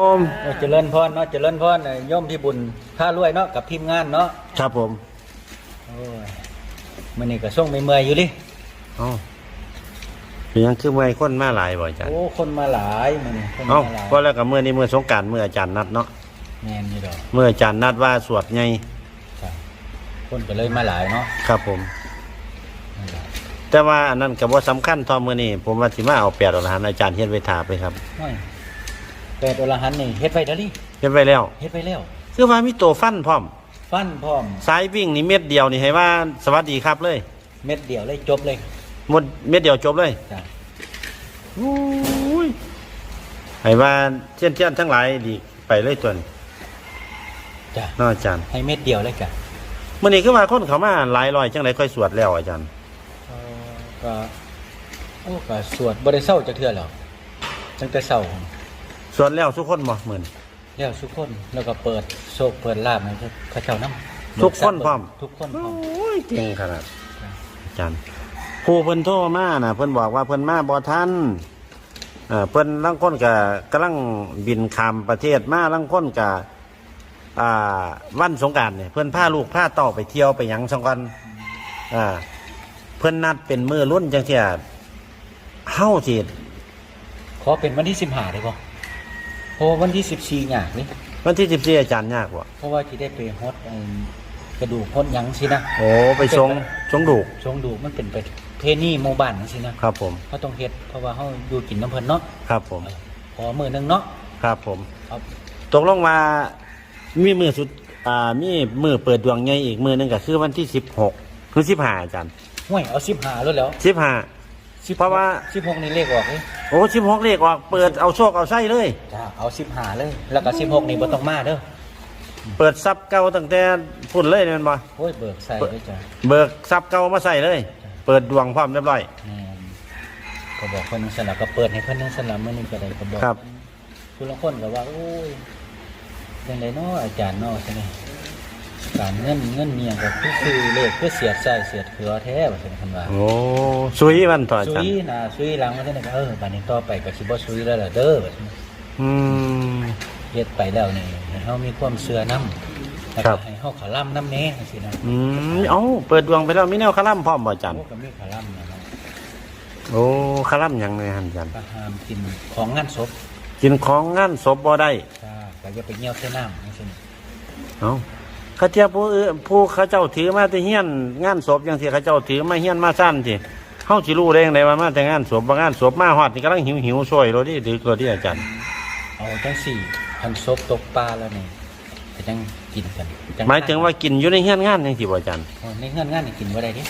ผมโอ้เจริญพรเนาะเจริญพรเอ่อโย่อมที่บุญค่ารวยเนาะกับทีมงานเนาะครับผมโอ้ยมันนี่ก็ส่งไม่เมื่อยอยู่ดิเอ้าเป็นหยังคือเมื่อยคนมาหลายบ่อาจารย์โอ้คนมาหลายมันนี่คนเอ้ามาหลายก็แล้วกับเมื่อนี้เมื่อสงกรารเมื่ออาจารย์นัดเนาะแม่นอยู่ดอกเมื่ออาจารย์นัดว่าสวดไงครับคนก็เลยมาหลายเนาะครับผมนั่นแหละแต่ว่าอันนั้นก็บ่สำคัญเทอมื้อนี้ผมว่าสิมาเอาแปดอรหันต์อาจารย์เฮ็ดไว้ถาไปครับโอ้ย แปดอรหันต์นี่เฮ็ดไว้เด้อดิเฮ็ดไว้แล้ว เฮ็ดไว้แล้ว คือว่ามีตัวฟันพร้อม ฟันพร้อม สายวิ่งนี่เม็ดเดียวนี่ให้ว่าสวัสดีครับเลย เม็ดเดียวเลยจบเลยหมดเม็ดเดียวจบเลยจ้ะโอ้ยให้ว่าเช่นเช่นทั้งหลายดีไปเลยตัวนี้จ้ะเนาะอาจารย์ให้เม็ดเดียวเลยจ้ะมื่อนี้คือว่าคนเขามาหลายร้อยจังไรค่อยสวดแล้วอาจารย์เอ่อก็โอ้ก็สวดบ่ได้เศร้าจักเทื่อหรอกตั้งแต่เศร้า สวดแล้วทุกคนบ่เหมือนแล้วทุกคนแล้วก็เปิดโชคเปิดลาบให้เขาเจ้านํทุกคนพร้อม ทุกคนพร้อม โอ้ยเก่งขนาดอาจารย์ผู้เพิ่นโทรมาน่ะ เพิ่นบอกว่าเพิ่นมาบ่ทันเอ่อเพิ่นลางคนก็กำลังบินข้ามประเทศมาลางคนก็อ่าวันสงกรารเนี่ยเพิ่นพาลูกพาเต่าไปเที่ยวไปหยังสังกันอ่าเพิ่นนัดเป็นมือรุ่นจังเที่ยเฮาสิขอเป็นวันที่15ได้บ่ เพราะว่าวันที่14ยากนี่วันที่14อาจารย์ยากบ่เพราะว่าสิได้ไปฮอดเอิ่มกระดูกพดหยังสินะโอ้ไปชงชงดูกชงดูกมันเป็นประเพณีหมู่บ้านจังซี่นะครับผมเขาต้องเฮ็ดเพราะว่าเฮาอยู่กินน้ำเพิ่นเนาะครับผมขอมื้อหนึงเนาะครับผมเอาตกลงมามีมือสุดอ่ามีมือเปิดดวงใหญ่อีกมือหนึงก็คือวันที่สิบหกคือสิบห้าอาจารย์ห้วยเอา15แล้วแล้วสิบห้า เพราะว่า16นี่เลขออกเด้โอ้สิบหกเลขออกเปิดเอาโชคเอาไส้เลย จ้าเอา15เลย แล้วก็16นี่บ่ต้องมาเด้อเปิดซับเก่าตั้งแต่พุ่นเลยแมันบ่โอ้ยเบิกใส่ด้วยจ้ะเบิกซับเก่ามาใส่เลย เปิดดวงพร้อมเรียบร้อย แม่นก็บอกคนนึงสลับก็เปิดให้เพิ่นนึงสลับมื้อนี้ก็ได้ก็บอกครับคุณละคนก็ว่าโอ้ยยังไงเนาะอาจารย์เนาะใช่ไหม การเงินเงินเมียก็คือคือเลขคือเสียดใส่เสียดเขือแท้ว่าเป็นคำว่าโอ้สุยวันต่ออาซุจารยย์นะซุยหลังว่าจังได๋เออบัดนี้ต่อไปก็สิบ่ซุยแล้วล่ะเด้อว่าซั่นอืม เฮ็ดไปแล้วนี่ให้เฮามีความเชื่อนำแล้วครัก็บ ให้เฮาขล่ํนำแน่จังซี่นะอืมเอ้าเปิดดวงไปแล้วมีแนวคาร่ำพร้อมบ่อาจารย์โอ้ก็มีขล่ํนะเนาะโอ้คาร่ำหยังเลยอาจารย์ก็ห้ามกินของงานศพกินของงานศพบ่ได้จ้าก็อย่าไปเหี่ยวใส่น้ำจังซี่นะเอา เขาเทียบผู้อื่นผู้เขาเจ้าถือมาแต่เฮียนงานศพอย่างที่เขาเจ้าถือมาเฮียนมาสั้นที่เฮาสิรู้ได้ยังไงว่ามาแต่งานศพบางงานศพมาฮอดนี่กำลังหิวหิวๆช่วยรถดิดึกรถดิอาจารย์เอาจังสี่คันศพตกปลาแล้วนี่ก็จังกินกันจัหมายถึงว่ากินอยู่ในเฮียนงานจังซี่บ่อาจารย์โอ้ในเงื่อนงานนี่กินบ่ได้เด้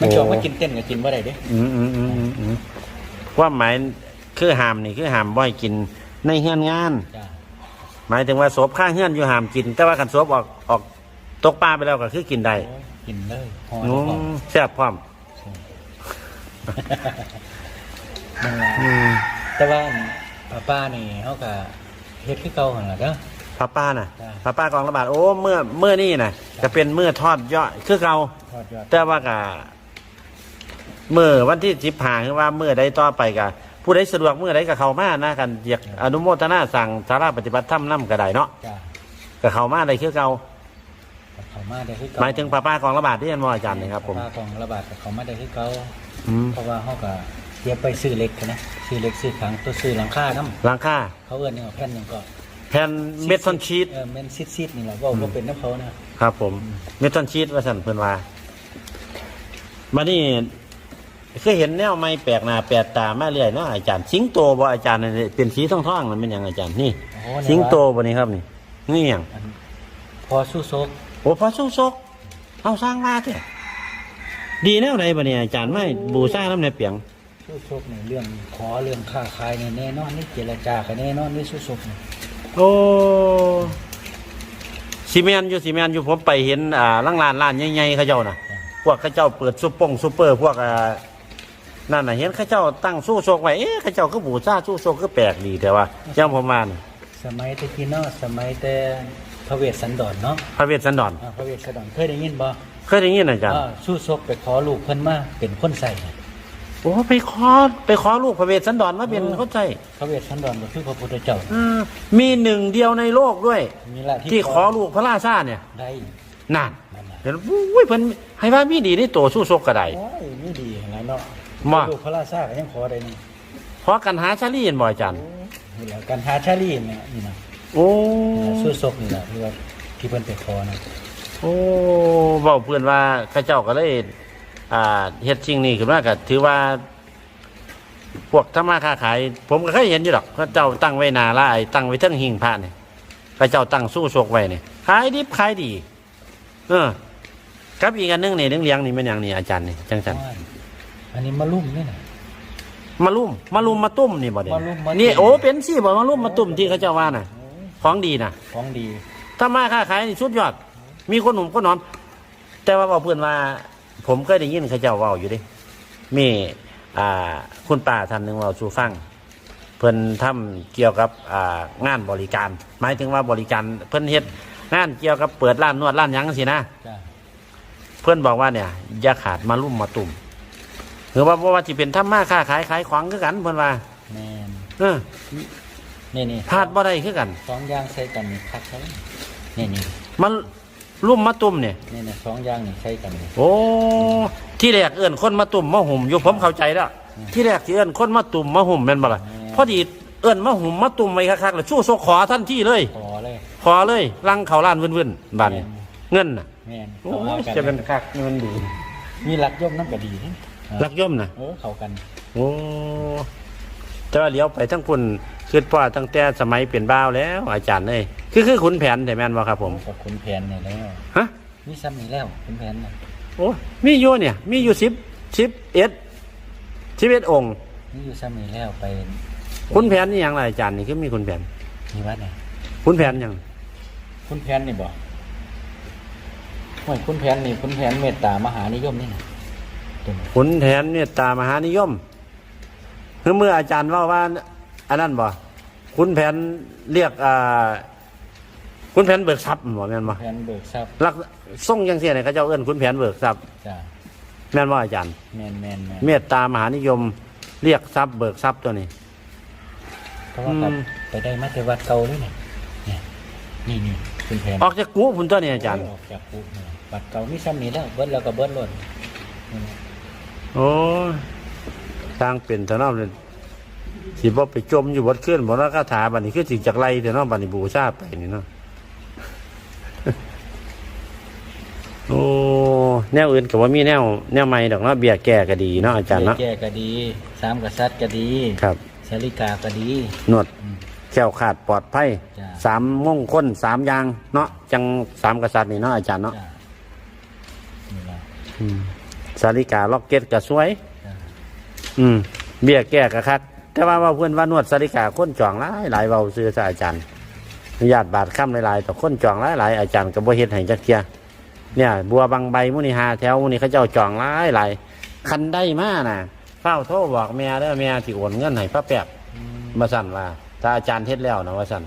มันจองว่ากินเต้นก็กินบ่ได้เด้อืมอืมอืมอืมอืมความหมายคือห้ามนี่คือห้ามบ่ให้กินในเฮียนงานจ้า หมายถึงว่าศพข้างเฮียนอยู่ห้ามกิน แต่ว่าคันศพออกออกตกปลาไปแล้วก็คือกินได้โอ้ยกินเลยห่ออืแล้วก็มแซ่บพร้อมนั่นแหละอืมแต่ว่าป้าป้านี่เขาก็เฮ็ดคือเก่าหั่นล่ะเด้อ พระป้าน่ะจ้ะ พระป้ากองระบาดโอ้เมื่อเมื่อนี่น่ะจะเป็นเมื่อทอดยอดคือเก่าทอดยอดแต่ว่ากะเมื่อวันที่สิบหาคือว่าเมื่อใดต่อไปกะ ผู้ใดสะดวกเมื่อใดก็เข้ามานะกันอยากอนุโมทนาสั่งสาราปฏิบัติธรรมนํก็ได้เนาะจ้าก็เข้ามาได้คือเก่าเขามาได้คือเก่าหมายถึงป้าป้ากองระบาดที่ยันว่าอาจารย์นะครับ ผมป้าของระบาดกับเขามาได้คือเก่าอืมเพราะว่าเขาก็เดี๋ยวไปซื้อเหล็กกันนะซื้อเหล็กซื้อขังตัวซื้อหลังคานํหลังค่าเขาเอิ้นนี่ว่าแผ่นหนึงก็แผ่นเม็ดทอนชีตเออแม่นซิดๆนี่แหละเว่าบ่เป็นน้ำเขานะครับ ผมเม็ดทอนชีตว่าสั่นเพิ่นว่ามานี่ เคยเห็นแนวไม้แปลกหน้าแปลกตามาเรื่อยเนาะอาจารย์ สิงโตบ่อาจารย์นี่เป็นสีทองๆมันเป็นหยังอาจารย์นี่ โอ้เนี่ย สิงโตบ่นี่ครับนี่นี่หยังอันพอสู้ซกโอ้พระสุซกเอาสร้างมาเถอะดีแนวไหนบ่เนี่ยอาจารย์ไม่บูชาน้ำในเปียง สู้ซกในเรื่องขอเรื่องค้าขายเนี่ยแน่นอนนี่เจรจากันแน่นอนนี่สู้ซกนี่โอ้ซีเมนอยู่ซีเมนอยู่ผมไปเห็นอ่าร้านร้านร้านใหญ่ๆเขาเจ้าน่ะ พวกเขาเจ้าเปิดซุปปงซุปเปอร์ พวกอ่า นั่นน่ะเห็นเขาเจ้าตั้งสู้โชคไว้เอ๊ะเขาเจ้าก็บูชาสู้โชคก็แปลกดีแต่ว่ายังผมมานี่สมัยแตะกี้เนาะสมัยแต่พระเวสสันดรเนาะพระเวสสันดรอ่าพระเวสสันดรเคยได้ยินบ่เคยได้ยินอาจารย์อ่าสู้ซกไปขอลูกเพิ่นมาเป็นคนใส่น่ะโอ้ไปขอไปขอลูกพระเวสสันดรมาเป็นเข้าใจพระเวสสันดรก็คือพระพุทธเจ้าอืมมีหนึ่งเดียวในโลกด้วยมีละที่ขอลูกพระราชาเนี่ยได้นั่นนั่นน่ะเดี๋ยวอุ้ยเพิ่นให้ว่ามีดีในตัวสู้ซกกระไดโอ้ยนี่ดีหลายเนาะ มา ลูกพระราชาก็ยังขอได้นี่ขอกันหาชาลีเห็นบ่อาจารย์ นี่แหละการหาชาลีเนี่ยนี่นะโอ้ สู้ศกนี่แหละที่ว่าที่เพิ่นไปขอนะโอ้เว้าเพื่อนว่าเข้าเจ้าก็เลยอ่าเฮ็ดสิ่งนี้ขึ้นมาก็ถือว่า พวกทำมาค้าขาย ผมก็เคยเห็นอยู่ดอกเขาเจ้าตั้งไว้หนาละไอ้ตั้งไว้เทั้งหิงพระเนี่ยเขาเจ้าตั้งสู้โชคไว้เนี่ยขายดิบขายดี เออ ครับอีกอันหนึงนี่เรื่องเลี้ยงนี่เป็นอย่างนี้อาจารย์นี่จังสันว่า อันนี้มาลุ่มนี่นะ มาลุ่มมาลุ่มมาตุ้มนี่บ่เด่นมาลุ่มมาตุ้ม นี่โอ้เป็นสิบ่มาลุ่มมาตุ้มที่เขาเจ้าว่าน่ะโอ้ยของดีน่ะ ของดีถ้ามาค้าขายนี่สุดยอด มีคนหนุ่มคนนอนแต่ว่าบอกเพื่อนว่า ผมเคยได้ยินเขาเจ้าเว่าอยู่เดิมีอ่าคุณป้าท่านหนึ่งเว่าสู่ฟัง เพิ่นทำเกี่ยวกับอ่างานบริการ หมายถึงว่าบริการเพิ่นเฮ็ดงานเกี่ยวกับเปิดร้านนวดร้านหยังสินะ จ้าเพื่อนบอกว่าเนี่ยอย่าขาดมาลุ่มมาตุ่ม หรือว่าบ่ว่าจะเป็นทำมาค้าขายขายของคือกันเพื่อนว่าแมนเออนี่นี่พลาดบ่ได้คือกัน สองอย่างใส่กันนี่คักใช่นี่นี่มันลุ่มมาตุ่มเนี่ยนี่นี่สองอย่างนี่ใส่กันนี่โอ้ที่แรกเอื้อนคนมาตุ่มมาหุ่มอยู่ผมเข้าใจแล้วที่แรกที่เอื้อนคนมาตุ่มมาหุ่มแม่นบ่ล่ะพอดีเอื้อนมาหุ่มมาตุ่มไว้คักๆแล้วชู้โซขอทันทีเลย ขอเลย ขอเลยลังเขาล้านวื่นๆบาดนี้เงินน่ะแมนโอ้เข้าหายกันจะเป็นคักเงินดีมีหลักย่อมน้ำก็ดีนี่ รักย่อมน่ะเออเข้ากันโอ้แต่ว่าเลี้ยวไปทั้งคุณคือว่าตั้งแต่สมัยเปลี่ยนบ้าวแล้ว อาจารย์เอ้ยคือคือขุนแผนแต่แม่นบ่ครับ ผม กับคุณแผนนี่แล้วฮะ มีซ้ำนี่แล้วคุณแผนน่ะโอ้มีอยู่เนี่ย มีอยู่สิบสิบเอ็ดสิบเอ็ดองค์ มีอยู่ซ้ำนี่แล้วไปขุนแผนนี่อย่างไรอาจารย์นี่คือมีขุนแผนมีวัดไหนขุนแผนหยังคุณแผนนี่บ่โอ้ยคุณแผนนี่คุณแผนเมตตามหานิยมนี่นะ ตัวนี้ขุนแผนเนี่ยตามหานิยมคือเมื่ออาจารย์ว่าว่าอันนั้นบ่ขุนแผนเรียกอ่าขุนแผนเบิกทรัพย์บ่แม่นบ่แผนเบิกทรัพย์ลักส่งจังซี่เนี่ยเขาเจ้าเอิ้นขุนแผนเบิกทรัพย์จ้าแม่นบ่อาจารย์แมนแมนแมนเมตตามหานิยม เรียกทรัพย์เบิกทรัพย์ตัวนี้เพราะว่ากับอืมไปได้มาแต่วัดเก่าเลยเนี่ยเนี่ยนี่นี่คุณแผนออกจากกูพุ่นตัวนี้อาจารย์ออกจากคุกเนี่ยวัดเก่ามีซ้ำนี่แล้วเบิดแล้วก็เบิดหล่นนี่นะ โอ้ยสร้างเป็นแต่นอกเลยสิบ่ไปจมอยู่บดขึ้นบ่แล้วคาถาบัดนี้คือสิจากไรแต่นอกบัดนี้บูชาไปนี่เนาะโอ้แนวอื่นก็ว่ามีแนว แนวใหม่ดอกเนาะเบี้ยแก่ก็ดีเนาะอาจารย์เนาะแก่ก็ดีสามกษัตริย์ก็ดีครับสาริกาก็ดีนวดอืมแก้วขาดปลอดภัยจ้ะสามมงคลสามอย่างเนาะจังสามกษัตริย์นี่เนาะอาจารย์เนาะจ้านี่ละอืม สาริกาล็อกเก็ตก็สวยจ้าอืม เบี้ยแก้กะคักแต่ว่าว่าเพื่อนว่านวดสาริกาคนจองหลายหลายเบาซื้อซะอาจารย์ญาติบาทค่ำหลายๆต่อคนจองหลายหลายอาจารย์ก็บ่เฮ็ดให้จักเทียเนี่ย บัวบางใบมุนี่หาแถวมุนี่เขาเจ้าจองหลายหลายคันได้มาน่ะเฝ้าโทรบอกแม่เด้อแม่ที่โอนเงินให้พระแป๊บอืมมาสั่นว่า ถ้าอาจารย์เฮ็ดแล้วนะว่าสั่น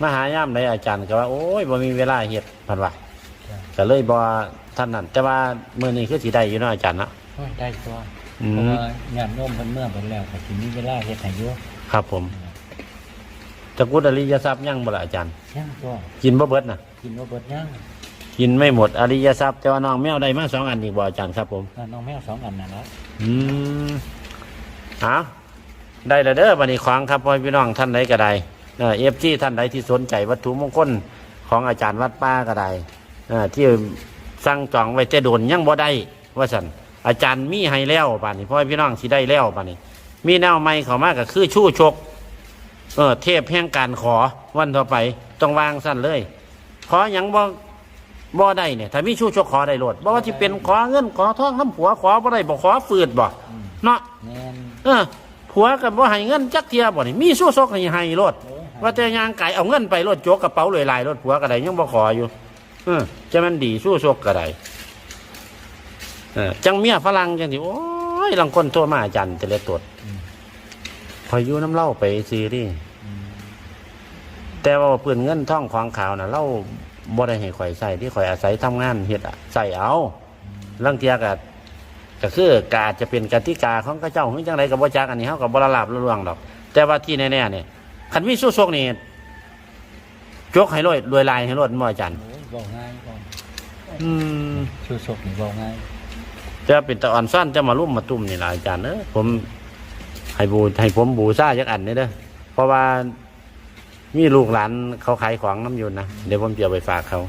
มาหายามใดอาจารย์ก็ว่าโอ้ยบ่มีเวลาเฮ็ดพันว่าจ้า ก็เลยบ่ท่านนั้นแต่ว่ามื้อนี้คือสิได้อยู่เนาะอาจารย์เนาะโอ้ยได้ตัวอืเพราะมว่างานโน้มเพิ่นเมื่อเพิ่นแล้วก็สิมีเวลาเฮ็ดให้อยู่ครับผมตะกรุดอริยทรัพย์ยังบ่ล่ะอาจารย์ ยังตัวกินบ่เบิดนะกินว่าเบิดยังกินไม่หมดอริยทรัพย์แต่ว่าน้องแมวได้มาสองอันอีกบ่อาจารย์ครับผม อ่าน้องแมวสองอันน่ะนะอืมเอาได้แล้วเด้อบัดนี้ของครับพ่อพี่น้องท่านใดก็ได้เอฟซีท่านใดที่สนใจวัตถุมงคลของอาจารย์วัดป้าก็ได้เอ่อ ที่สั่งจองไว้แต่โดนยังบ่ได้ว่าสันอาจารย์มีให้แล้วบัดนี้พ่อพี่น้องสิได้แล้วบัดนี้ มีแนวใหม่เข้ามาก็คือชู้ชก เออเทพแห่งการขอวันต่อไปต้องวางสั้นเลยขออย่างบ่บ่ได้เนี่ยถ้ามีชู้ชกขอได้โลดบ่ว่าที่เป็นขอเงินขอทองน้ำผัวขอบ่ได้บ่ขอฟืดบ่อืมเนาะแม่นเออผัวกับบ่ให้เงินจักเทียบ่นี่มีสู้ซกให้ให้รถโอ้ยว่าแต่ยางไก่เอาเงินไปรถโจกกระเป๋าลอยๆรถผัวก็ได้ยังบ่ขออยู่ เออจะมันดีสู้ซกก็ได้เออจังเมียฝรั่งจังสิโอ้ยลังคนโทรมาอาจารย์แต่ละตดอืมคอยอยู่น้ำเล่าไปซีรีส์อืมแต่ว่าเปืนเงินท่องของขาวน่ะเล่าบ่ได้ให้ข่อยใส่ที่ข่อยอาศัยทำงานเฮ็ดอะใส่เอาลังเทียกับก็คือกอาจจะเป็นกติกาของเขาเจ้าหรือจังไรกับบ่จักอันนี้เฮากับบรลาบระลวงดอก แต่ว่าที่แน่ๆเนี่ยคันมีสู้โชคนี่จกให้รวยรวยลายให้รวดบ่อาจาร ย์โอ้ยเว้าง่ายก่อนอืมชูศกนี่เว้าง่ายจะเป็นตะอ่อนสั้นจะมารุ่มมาตุ้มนี่ล่ะอาจารย์เออผมให้บูให้ผมบูซ่าจักอันนี่เด้อเพราะว่ามีลูกหลานเขาขายของน้ำอยุนนะเดี๋ยวผมจะเอาไปฝากเขา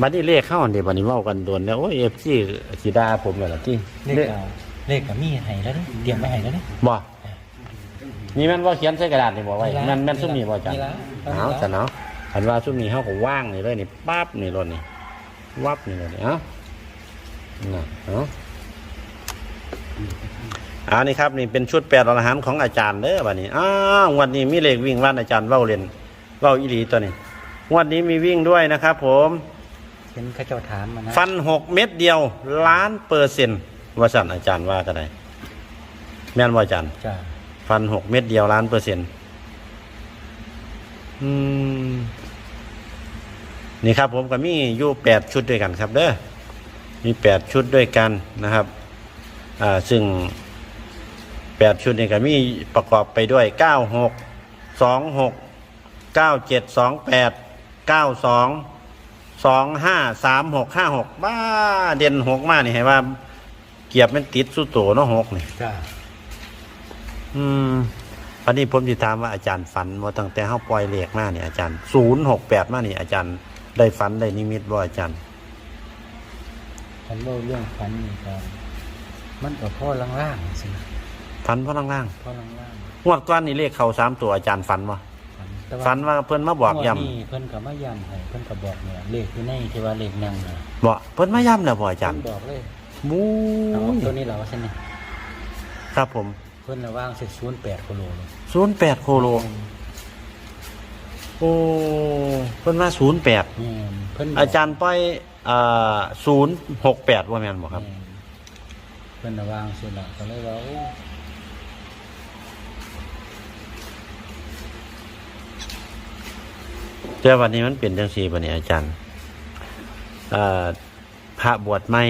บัดนี้เลขเข้าเดี๋ยวบัดนี้เว้ากันโดนแล้วโอ้ยเอฟซีสีดาผมเลยล่ะที่เลขเอาเลขก็มีให้แล้วเด้อเตรียมไว้ให้แล้วเด้อบ่นี่แม่นว่าเขียนใส่กระดาษนี่บอกไว้นี่ละแม่นแม่นซุ่มนี่บ่อาจารย์นี่ละเอาสะเนาะ อันว่าซุ่มนี่เฮาก็ว่างนี่เลยนี่ปั๊บนี่รถนี่วับนี่เลยนี่เอ้าน่ะเอ้าอันนี้ครับนี่เป็นชุดแปดอรหันต์ของอาจารย์เด้อบัดนี้อ้าวงวันนี้มีเลขวิ่งวันอาจารย์เว้าเรียนเว้าอีหลีตัวนี้งวันนี้มีวิ่งด้วยนะครับผมเห็นเขาเจ้าถามมานะฟันหกเม็ดเดียวล้านเปอร์เซ็นต์ว่าสั่นอาจารย์ว่าก็ได้แม่นว่าอาจารย์ จ้า ฟันหกเม็ดเดียวล้านเปอร์เซ็นต์ อืม นี่ครับ ผมก็มีอยู่แปดชุดด้วยกันครับ เด้อ มีแปดชุดด้วยกันนะครับ อ่า ซึ่งแปดชุดนี่ก็มีประกอบไปด้วยเก้าหกสองหกเก้าเจ็ดสองแปดเก้าสองสองห้าสามหกห้าหกบ้าเด่นหกมากนี่ให้ว่า เกียบมันติดสุดโตเนาะหกนี่ จ้า อืม อันนี้ผมจะถามว่าอาจารย์ฝันว่าตั้งแต่เขาปล่อยเลขมาเนี่ยอาจารย์ศูนย์หกแปดมานี่อาจารย์ ได้ฝันได้นิมิตว่าอาจารย์ฉันเล่าเรื่องฝันนี่ก่อนมันก็พ่อล่างๆสินะฝันว่าล่างพ่อล่างๆงวดก้อนนี่เลขเข้าสามตัวอาจารย์ฝันว่าๆฝันแต่ฝันว่าเพิ่นมาบอกย้งวดนี้เพิ่นก็มาย้ำให้เพิ่นก็บอกเนี่ยเลขอยู่ในที่ว่าเลขนั่งน่ะำบอกเพิ่นมาย้ำแล้วบ่อาจารย์เพิ่นบอกเลยบูเอาตัวนี้เราว่าซั่นนี่ครับผม เพิ่นระว่างสิ08กิโลเลยศูนย์แปดโคโล โอ้เพิ่นมาศูนย์แปดแม่นเพิ่นบกอาจารย์ปล่อยอ่าศูนย์หกแปดว่าแม่นบ่ครับแม่นเพิ่นระว่างสิล่ะก็เลยว่าโอ้แต่วันนี้มันเป็นจังซี่บัดนี้อาจารย์อ่าพระบวชใหม่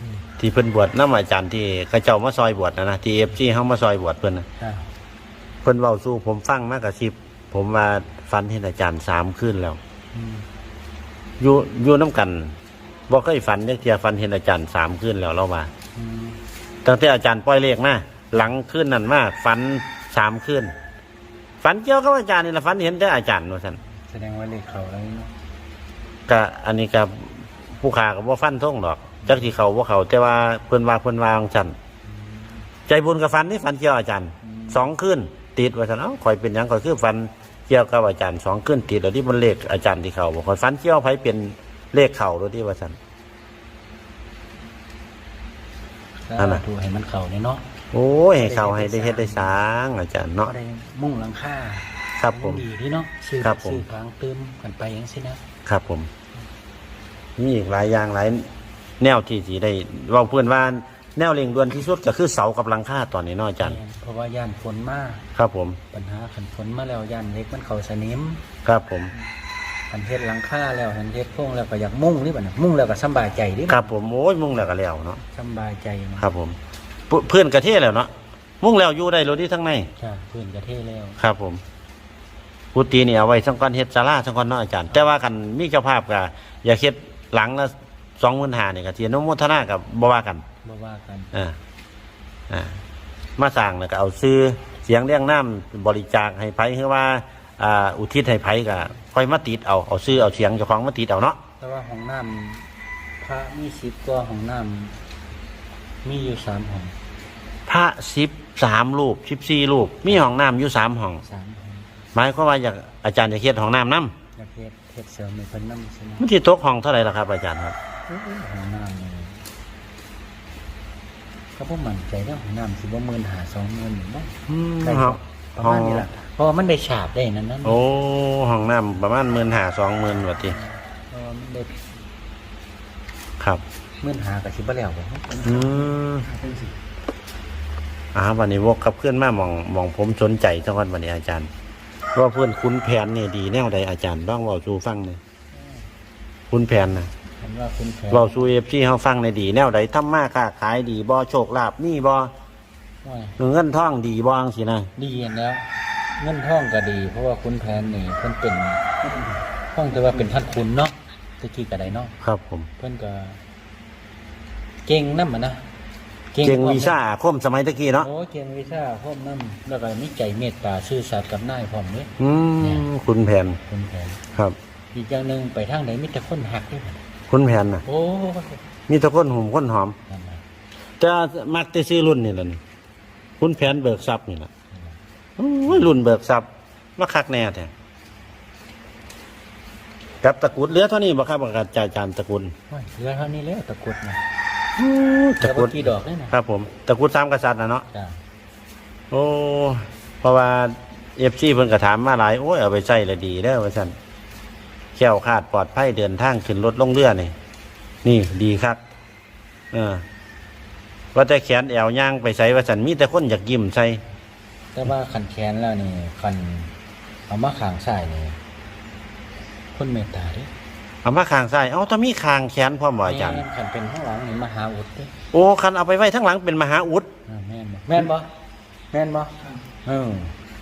อืม ที่เพิ่นบวชน้ำอาจารย์ที่กระเจ้ามาซอยบวชนะนะที่เอฟซีเฮามาซอยบวชเพิ่นนะอ่าเพิ่นเว้าสู้ผมฟังมากกระซิบผมว่าฟันเห็นอาจารย์สามคืนแล้ว อืมอยู่อยู่น้กันบ่เคยฝันจักเทียฝันเห็นอาจารย์สามคืนแล้วเราว่าอืมตั้งแต่อาจารย์ปล่อยเลขมาหลังคืนนั้นมาฝันสามคืนฝันเกี่ยวกับอาจารย์นี่ละฝันเห็นแต่อาจารย์ว่าซั่น แสดงว่าเลขเขาแล้วเนาะก็อันนี้ก็ผู้ขาก็บ่ฟันทงดอก จักที่เขาบ่เขาแต่ว่าเพิ่นว่าเพิ่นว่าของฉันใจบุญกับฟันนี่ฟันเกี่ยวอาจารย์สองคืนติดว่าซั่นเอ้าข่อยเป็นหยังข่อยคือฟันเกี่ยวกับอาจารย์สองคืนติดแล้วที่มันเลขอาจารย์ที่เขาบอกข่อยฟันเกี่ยวไผเป็นเลขเข่าโดยที่ว่าซั่นนั่นน่ะถูกให้มันเข้าเนี่ยเนาะโอ้ยให้เขาให้ได้เฮ็ดได้สร้าง อาจารย์เนาะเนาะได้มุ่งหลังคาครับผม ดีที่เนาะซื้อครับผม ซื้อฟางตืมกันไปอย่างสินะครับผม มีอีกหลายอย่างหลาย แนวที่สิได้เว้าเพื่อนว่าแนวเร่งด่วนที่สุดก็คือเสากับหลังคาตอนนี้เนาะอาจารย์เพราะว่าย่านฝนมาครับผม ปัญหาขันฝนมาแล้วย่านเล็กมันเข้าสนิมครับผม ขันเฮ็ดหลังคาแล้วขันเฮ็ดโค้งแล้วก็อยากมุ่งนี่บัดน่ะมุ่งแล้วก็สำบายใจดิครับผมโอ้ยมุ่งแล้วก็แล้วเนาะสำบายใจมันครับผมเพื่เพื่อนกระเทศแล้วเนาะมุ่งแล้วอยู่ได้รถที่ทั้งในจ้าเพื่อนกระเทแล้วครับผมกุฏินี่เอาไว้สังกอนเฮ็ดศาลาสังกอนเนาะอาจารย์ แต่ว่ากันมีเจ้าภาพก็อย่าเฮ็ดหลังละ สองหมื่นห้านี่ก็เทียนโนโมทนากับบ่ว่ากันบ่ว่ากันอ่าอ่ามาสร้างแล้วก็เอาซื้อเสียงเรียงน้ำบริจาคให้ไผคือว่าอ่าอุทิศให้ไผก็ค่อยมาติดเอาเอาซื้อเอาเสียงเจ้าของมาติดเอาเนาะแต่ว่าห้องน้ำพระมีสิบกว่าห้องน้ำมีอยู่สามห้องพระสิบสามรูปสิบสี่รูป มีห้องน้ำอยู่สามห้อง สามห้องหมายความว่าอยากอาจารย์จะเฮ็ดห้องน้ำน้อยากเฮ็ดเฮ็ดเสริมในเพิ่นนำใช่ไหมำมันที่ตกห้องเท่าไหร่ล่ะครับอาจารย์ครับ ห้องน้ำนี่ก็บ่มั่นใจเรื่องห้องน้ำสิบ่หมื่นหาสองหมื่นบ่อืมได้ครับ ประมาณนี้ล่ะเพราะว่ามันได้ฉาบได้นั่นนั่นโอ้ห้องน้ำประมาณหมื่นหาสองหมื่นวัติเพราะว่ามันได้ครับหมื่นหาก็สิบ่แล้วบ่อืมอ่าวันนี้วกกับเพื่อนมามองมองผมสนใจจังวัดวันนี้อาจารย์ว่าเพื่อนคุ้นแผนเนี่ยดีแนวใดอาจารย์บ้างว่าสู่ฟังเลยคุ้นแผนนะ นว่าคุณแผนเราสู่เอฟซีเขาฟังในดี แนวใดทำมาค้าขายดีบ่โชคลาภนี่บ่ว่าเงินทองดีบ่จังซี่นะดีอันแล้วเงินท่องก็ดี เพราะว่าคุณแผนนี่เพิ่นเป็นท่องแต่ว่าเป็นท่านคุณเนาะตะกี้ก็ได้เนาะครับผม เพิ่นก็ เก่งนำอะนะเก่งวิชาอาคมสมัยตะกี้เนาะโอ้เก่งวิชาพร้อมนำแล้วก็มีใจเมตตาซื่อสัตย์กับนายพร้อมเด้อืมคุณแผนคุณแผนครับ อีกอย่างหนึงไปทางไหนมีแต่คนหักเด้บัด คุณแผนน่ะ โอ้ยมีแต่คนหุ่มคนหอม นั่นน่ะจะมักแต่ซื้อรุ่นนี่แหละนี่คุณแผนเบิกทรัพย์นี่แหละโอ้ยรุ่นเบิกทรัพย์มาคักแน่แท้กับตะกรุดเหลือเท่านี้บ่ครับกับอาจารย์ตะกรุดโอ้ยเหลือเท่านี้แล้วตะกรุดนะตะตะกกรุรุดดกี่ดอกเลยนะครับ ผมตะกรุดสามกษัตริย์นะเนาะจ้าโอ้เพราะว่าเอฟซีเพิ่นก็ถามมาหลายโอ้ยเอาไปใช้และดีเด้อว่าซั่น แก้วคลาดปลอดภัยเดินทางขึ้นรถลงเรือนี่ นี่ดีครับเออว่าแต่แขนแอวย่างไปใส่ว่าซั่นมีแต่คนอยากยิ้มใส่แต่ว่าขันแขนแล้วนี่ขันเอามาขางใส่นี่คนเมตตาเดิเอามาข้างซ้ายเอาถ้ามีข้างแขนพร้อมบ่อาจารย์ขันเป็นข้างหลังนี่มหาอุดเด้โอ้คันเอาไปไว้ทั้งหลังเป็นมหาอุดอ่าแม่นบ่แม่นบ่แม่นบ่เออ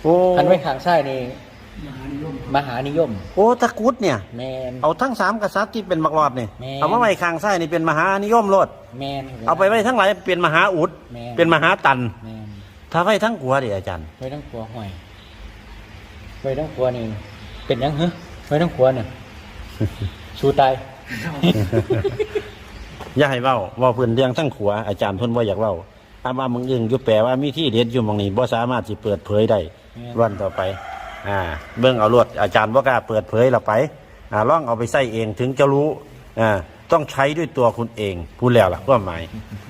โอ้ขันไว้ขางใส่นี่ มหานิยม โอ้ตะกรุดเนี่ย แม่นเอาทั้งสามกษัตริย์ที่เป็นมักรอดนี่แม่น เอามาไว้ข้างซ้ายนี่เป็นมหานิยมโลดแม่นเอาไปไว้ทั้งหลายเป็นมหาอุด แม่น เป็นมหาตัน แม่นถ้าไว้ทั้งหัวดิอาจารย์ ไว้ทั้งครัวห้อยไว้ทั้งครัวนี่เป็นหยังฮะไว้ทั้งครัวน่ะสู้ตาย อย่าให้เว้าเว้าเพิ่นเรื่องทั้งขัวอาจารย์เพิ่นบ่อยากเว้าอาว่ามึงอึงอยู่แปลว่ามีที่เด็ดอยู่หมองนี้บ่สามารถสิเปิดเผยได้แม่น วันต่อไป อ่าเบิ่งเอารวดอาจารย์บ่กล้าเปิดเผยเราไปอ่าลองเอาไปใส่เองถึงจะรู้อ่าต้องใช้ด้วยตัวคุณเองพูดแล้วล่ะความหมาย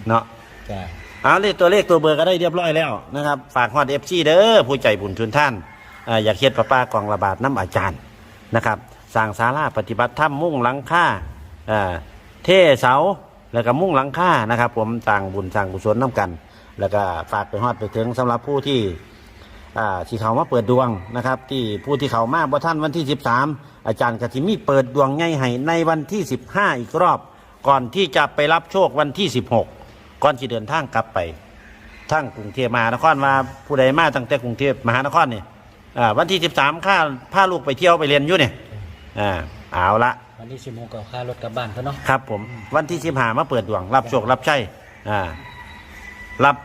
เนาะจ้าเอาเลขตัวเลขตัวเบอร์ก็ได้เรียบร้อยแล้วนะครับฝากฮอด FC เด้อผู้ใจบุญทุนท่านอ่าอยากเฮ็ดประปากองระบาดน้ำอาจารย์นะครับสร้างศาลาปฏิบัติธรรมมุ่งหลังค่าอ่าเทเสาแล้วก็มุ่งหลังค่านะครับ ผมต่างบุญสร้างกุศลน้กัน แล้วก็ฝากไปฮอดไปถึงสำหรับผู้ที่ อ่าที่เขามาเปิดดวงนะครับ ที่ผู้ที่เขามาบ่ท่านวันที่ 13 อาจารย์กติมีเปิดดวงใหญ่ให้ในวันที่ 15 อีกรอบ ก่อนที่จะไปรับโชควันที่ 16 ก่อนที่เดินทางกลับไปทั้งกรุงเทพมหานครมาผู้ใดมาตั้งแต่กรุงเทพมหานครเนี่ยอ่าวันที่ 13ข้าพาลูกไปเที่ยวไปเรียนอยู่เนี่ยอ่าเอาละวันที่สิบโมงก็ค่ารถกลับบ้านเขาเนาะครับผมวันที่สิบหามาเปิดดวง รับโชครับใช้อ่ารับ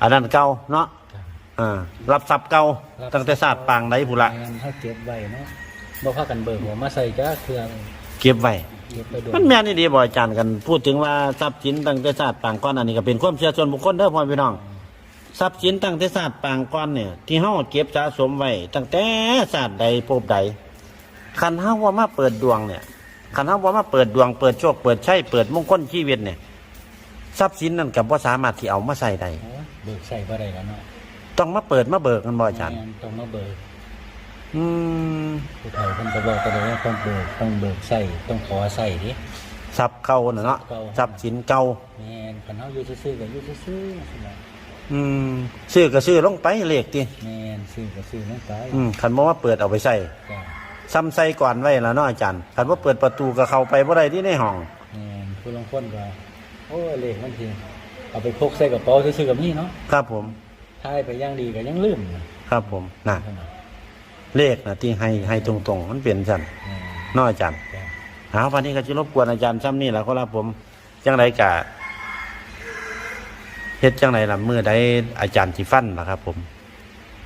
อันนั้นเก่าเนาะ อ่ารับทรัพย์เก่าตั้งแต่ศาสตร์ปางไหนผู้ละแม่นให้เก็บไว้เนาะบ่พากันเบิกหัวมาใส่จ้าเครื่องเก็บไว้เก็บไปโดนมันแม่นอี่ดีบ่อาจารย์กัน พูดถึงว่าทรัพย์สินตั้งแต่ศาสตร์ปางก้อนอันนี้ก็เป็นความเชื่อส่วนบุคคลเด้อพ่อพี่น้องทรัพย์สินตั้งแต่ศาสตร์ปางก้อนเนี่ย ที่เฮาเก็บสะสมไว้ตั้งแต่ศาสตร์ใดภพใดคันเฮาว่ามาเปิดดวงเนี่ยคันเฮาว่ามาเปิดดวงเปิดโชคเปิดชัยเปิดมงคลชีวิตเนี่ยทรัพย์สินนั่นก็บ่สามารถที่เอามาใส่ได้ โอ้ยเบิกใส่บ่ได้แล้วเนาะ ต้องมาเปิดมาเบิกกันบ่อาจารย์แม่นต้องมาเบิกอืมผู้เฒ่าเพิ่นก็บอกกันเลยว่าต้องเบิกต้องเบิกใส่ต้องขอใส่ดิ ทรัพย์เก่าน่ะเนาะเก่า ทรัพย์สินเก่าแม่นคันเฮาอยู่ซื่อๆก็อยู่ซื่อๆซั่นล่ะอืมซื้อก็ซื้อลงไปเลขติแม่นซื้อก็ซื้อลงไปอืมคันบ่ว่าเปิดเอาไปใส่จ้าซ้ำใส่ก่อนไว้แล้วเนาะอาจารย์คันว่าเปิดประตูก็เข้าไปบ่ได้ที่ในห้อง แม่นผู้ลางคนก็โอ้ยเลขมันสิเอาไปพกใส่กระเป๋าซื่อๆกับนี่เนาะ ครับผม ทายไปอย่างดีก็ยังลืมนะครับผมน่ะขนาดเลขนะที่ให้ให้ตรงๆ มันเปลี่ยนสั่นแม่นเนาะอาจารย์จ้าเอาวันนี้ก็จะรบกวนอาจารย์ซ้ำนี่แหละครับผมจังไรกะเฮ็ดจังไรล่ะมือใดอาจารย์สิฟันล่ะครับ ผม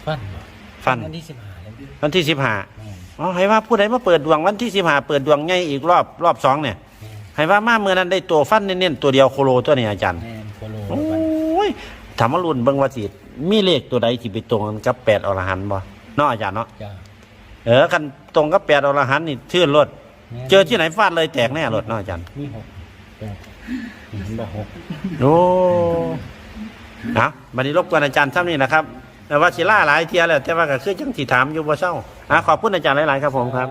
ฟันบ่ฟันวันที่สิบห้าเลยวันที่สิบห้าแม่นอ๋อให้ว่าผู้ใดมาเปิดดวงวันที่สิบห้าเปิดดวงใหญ่อีกรอบรอบสองเนี่ยแม่นให้ว่ามาเมื่อนั้นได้ตัวฟันเน้นๆตัวเดียวโคโลตัวนี้อาจารย์แม่นโคโลโอ้ยถามว่ารุ่นเบิ่งว่าสิ มีเลขตัวใดที่ไปตรงกันกับแปดอรหันต์บ่เนาะอาจารย์เนาะจ้าเออคันตรงกับแปดอรหันต์นี่ชื่อรถแม่นเจอที่ไหนฟาดเลยแตกแน่รถเนาะอาจารย์มีหกแปดเห็นบ่หกโอ้นะบันนี้รบกวนอาจารย์ท่านนี้นะครับแต่ว่าชิล่าหลายเทียแล้วแต่ว่าก็คือจังสิถามอยู่บ่เศร้าอะขอบคุณอาจารย์หลายๆครับผมครับ